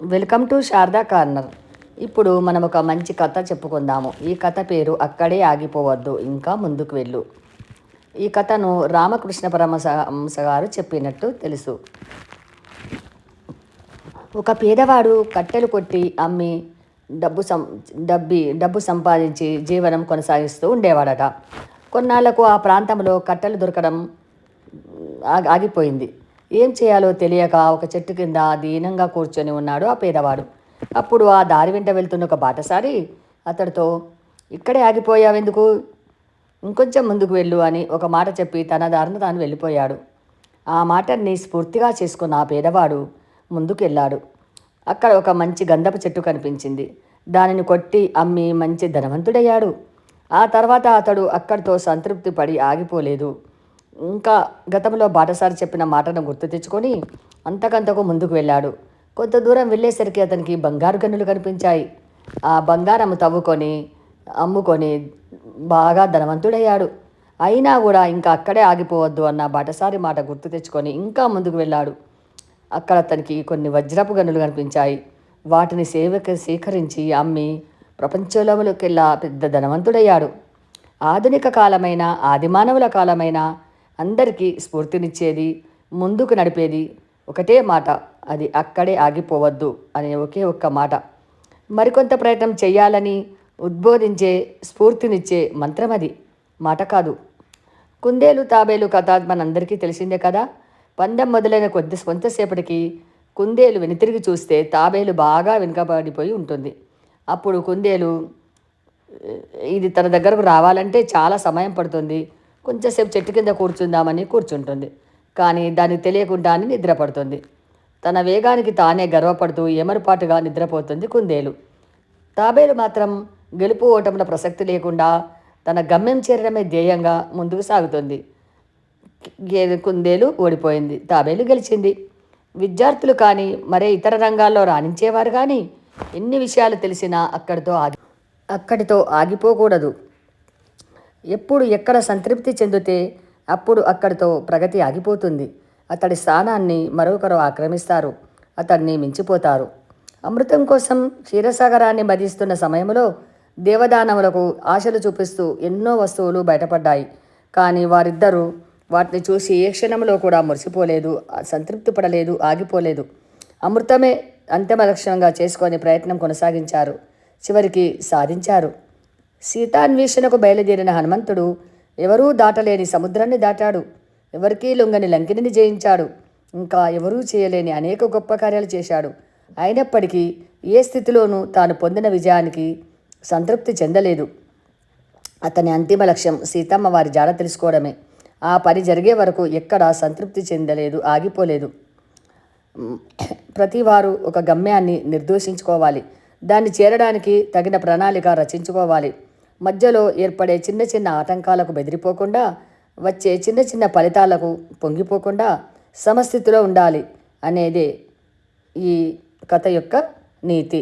Welcome to Sharada corner. ఇప్పుడు మనం ఒక మంచి కథ చెప్పుకుందాము. ఈ కథ పేరు అక్కడే ఆగిపోవద్దు ఇంకా ముందుకు వెళ్ళు. ఈ కథను రామకృష్ణ పరమహంస గారు చెప్పినట్టు తెలుసు. ఒక పేదవాడు కట్టెలు కొట్టి అమ్మి డబ్బు సం డబ్బి డబ్బు సంపాదించి జీవనం కొనసాగిస్తూ ఉండేవాడట. కొన్నాళ్ళకు ఆ ప్రాంతంలో కట్టెలు దొరకడం ఆగిపోయింది. ఏం చేయాలో తెలియక ఒక చెట్టు కింద దీనంగా కూర్చొని ఉన్నాడు ఆ పేదవాడు. అప్పుడు ఆ దారి వెంట వెళ్తున్న ఒక బాటసారి అతడితో ఇక్కడే ఆగిపోయావెందుకు? ఇంకొంచెం ముందుకు వెళ్ళు అని ఒక మాట చెప్పి తన దారిన తాను వెళ్ళిపోయాడు. ఆ మాటని స్ఫూర్తిగా చేసుకున్న ఆ పేదవాడు ముందుకు వెళ్ళాడు అక్కడ ఒక మంచి గంధపు చెట్టు కనిపించింది. దానిని కొట్టి అమ్మి మంచి ధనవంతుడయ్యాడు. ఆ తర్వాత అతడు అక్కడితో సంతృప్తి పడి ఆగిపోలేదు. ఇంకా గతంలో బాటసారి చెప్పిన మాటను గుర్తు తెచ్చుకొని అంతకంతకు ముందుకు వెళ్ళాడు. కొంత దూరం వెళ్ళేసరికి అతనికి బంగారు గన్నులు కనిపించాయి. ఆ బంగారం తవ్వుకొని అమ్ముకొని బాగా ధనవంతుడయ్యాడు. అయినా కూడా ఇంకా అక్కడే ఆగిపోవద్దు అన్న బాటసారి మాట గుర్తు తెచ్చుకొని ఇంకా ముందుకు వెళ్ళాడు. అక్కడ అతనికి కొన్ని వజ్రపు గనులు కనిపించాయి. వాటిని సేవకి సేకరించి అమ్మి ప్రపంచంలోకెల్లా పెద్ద ధనవంతుడయ్యాడు. ఆధునిక కాలమైన ఆదిమానవుల కాలమైన అందరికీ స్ఫూర్తినిచ్చేది ముందుకు నడిపేది ఒకటే మాట అది అక్కడే ఆగిపోవద్దు అనే ఒకే ఒక్క మాట. మరికొంత ప్రయత్నం చేయాలని ఉద్బోధించే స్ఫూర్తినిచ్చే మంత్రం అది. మాట కాదు. కుందేలు తాబేలు కథ మనందరికీ తెలిసిందే కదా? పందెం మొదలైన కొద్ది కొంతసేపటికి కుందేలు వెనుతిరిగి చూస్తే తాబేలు బాగా వెనుకబడిపోయి ఉంటుంది. అప్పుడు కుందేలు ఇది తన దగ్గరకు రావాలంటే చాలా సమయం పడుతుంది. కొంచెంసేపు చెట్టు కింద కూర్చుందామని కూర్చుంటుంది. కానీ దానికి తెలియకుండానే నిద్రపడుతుంది. తన వేగానికి తానే గర్వపడుతూ ఏమరపాటుగా నిద్రపోతుంది కుందేలు. తాబేలు మాత్రం గెలుపు ఓటముల ప్రసక్తి లేకుండా తన గమ్యం చేరడమే ధ్యేయంగా ముందుకు సాగుతుంది. కుందేలు ఓడిపోయింది. తాబేలు గెలిచింది. విద్యార్థులు కానీ మరే ఇతర రంగాల్లో రాణించేవారు కానీ ఎన్ని విషయాలు తెలిసినా అక్కడితో ఆగి అక్కడితో ఆగిపోకూడదు. ఎప్పుడు ఎక్కడ సంతృప్తి చెందితే అప్పుడు అక్కడితో ప్రగతి ఆగిపోతుంది. అతడి స్థానాన్ని మరొకరు ఆక్రమిస్తారు. అతన్ని మించిపోతారు. అమృతం కోసం క్షీరసాగరాన్ని మదిస్తున్న సమయంలో దేవదానములకు ఆశలు చూపిస్తూ ఎన్నో వస్తువులు బయటపడ్డాయి. కానీ వారిద్దరూ వాటిని చూసి ఏ క్షణంలో కూడా మురిసిపోలేదు సంతృప్తి పడలేదు ఆగిపోలేదు. అమృతమే అంతిమ లక్ష్యంగా చేసుకొని ప్రయత్నం కొనసాగించారు. చివరికి సాధించారు. సీతాన్వేషణకు బయలుదేరిన హనుమంతుడు ఎవరూ దాటలేని సముద్రాన్ని దాటాడు. ఎవరికీ లొంగని లంకిని జయించాడు. ఇంకా ఎవరూ చేయలేని అనేక గొప్ప కార్యాలు చేశాడు. అయినప్పటికీ ఏ స్థితిలోనూ తాను పొందిన విజయానికి సంతృప్తి చెందలేదు. అతని అంతిమ లక్ష్యం సీతమ్మ వారి జాడ తెలుసుకోవడమే. ఆ పని జరిగే వరకు ఎక్కడా సంతృప్తి చెందలేదు ఆగిపోలేదు. ప్రతివారు ఒక గమ్యాన్ని నిర్దేశించుకోవాలి దాన్ని చేరడానికి తగిన ప్రణాళిక రచించుకోవాలి. మధ్యలో ఏర్పడే చిన్న చిన్న ఆటంకాలకు బెదిరిపోకుండా వచ్చే చిన్న చిన్న ఫలితాలకు పొంగిపోకుండా సమస్థితిలో ఉండాలి అనేది ఈ కథ యొక్క నీతి.